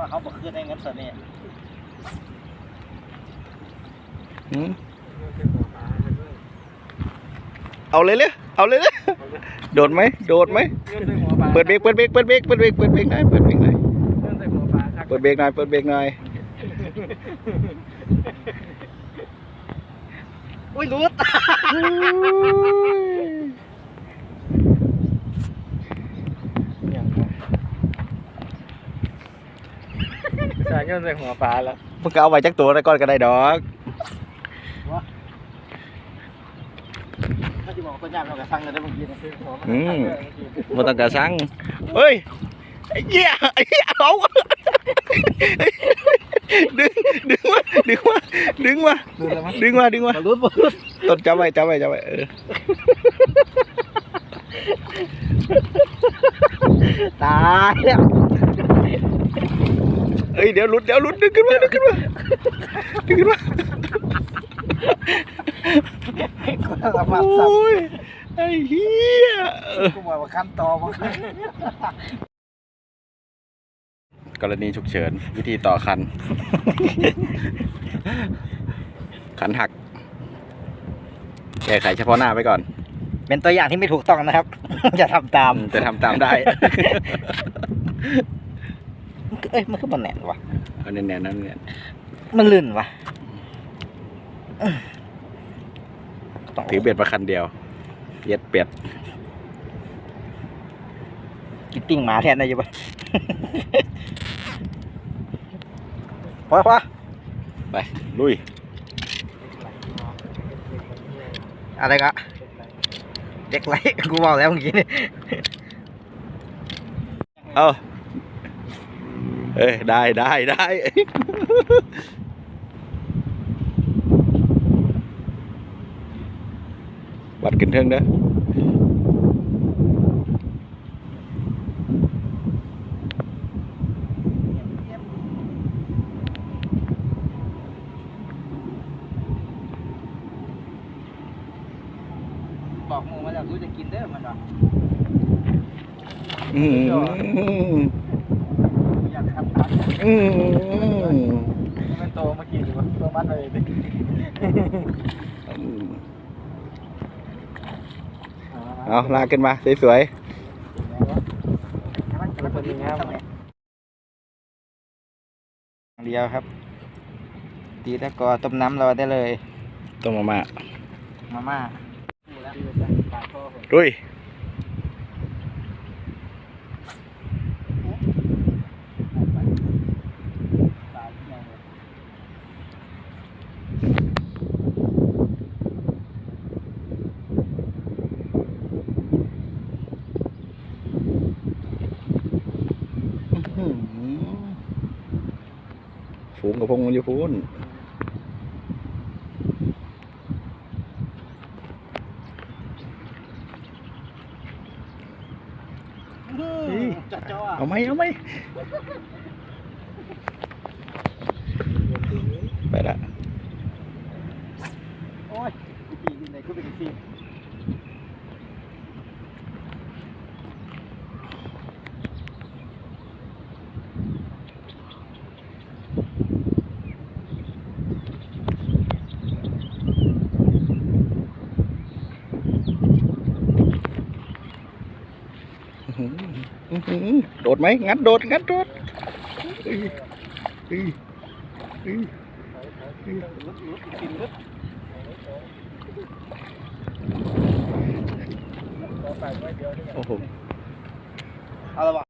ราะเขาบอกขึ้นได้เงินส่วนนี้หืมเอาเลยเลยเอาเลยเลยโดดไหมโดดไหมเลื่อนใส่หัวปลาเปิดเบรกเปิดเบรกเปิดเบรกเปิดเบรกเปิดเบรกหน่อยเปิดเบรกหน่อยเลื่อนใส่หัวปลาครับเปิดเบรกหน่อยเปิดเบรกหน่อยอุ้ยรู้อย่างไร ใช่เลื่อนใส่หัวปลาแล้วมึงก็เอาไว้จักตัวแล้วก่อนก็ได้ดอกเขาจะบอกตัวย่างเรากระซังเลยได้บางทีนะอืม บ่ต้องกระสังเฮ้ยไอ้เหี้ยไอ้เหี้ยเอาดึงดึงมาดึงมาดึงมาดูแล้วมั้ยดึงมาดึงมา รู้บ่รู้ต้นจับไว้จับไว้จับไว้เออตายแล้ว เอ้ยเดี๋ยวหลุดเดี๋ยวหลุดดึงขึ้นมาดึงขึ้นมาดึงขึ้นมาสภาพสับโอ้ยไอ้เหี้ยเออกูบอกว่าขั้นตอนมันกรณีฉุกเฉินวิธีต่อคันขันหัก แก้ไขเฉพาะหน้าไว้ก่อน เป็นตัวอย่างที่ไม่ถูกต้องนะครับอย่าทำตาม จะทำตามได้ เอ้ยมันคือบนแหนนวะเอาแน่นๆนั่นเนี่ยมันลื่นวะต้องถือเบ็ดมาคันเดียวเย็ดเป็ดกินปิ้งหมาแทนได้อยังปะพอพอไปลุย อะไรกะเด็กไรกูบอกแล้วเมื่อกี้นี่เอา เอ้ยได้ได้ได้วัดขึ้นเทิงเด้อบอกหมูมาแล้วกูจะกินเด้อมันวะอืมอยากทำตาม อืมมันโตเมื่อกี้หรือว่าตัวมัดเลยดิเอาลากขึ้นมา สวยมันเป็นอย่างนี้เดียวครับ ตีตะกอต้มน้ำรอได้เลยๆต้มมาม่า มาม่าลุย ฝูงกับพงมันอยู่พูนจัดจ้าเอาไหมเอาไหมไปละโอ้ยปีนไหนกูเป็นที อื้อหืออื้อหือ โดดไหมงัดโดดงัดโดดโอ้โหเอาละวะ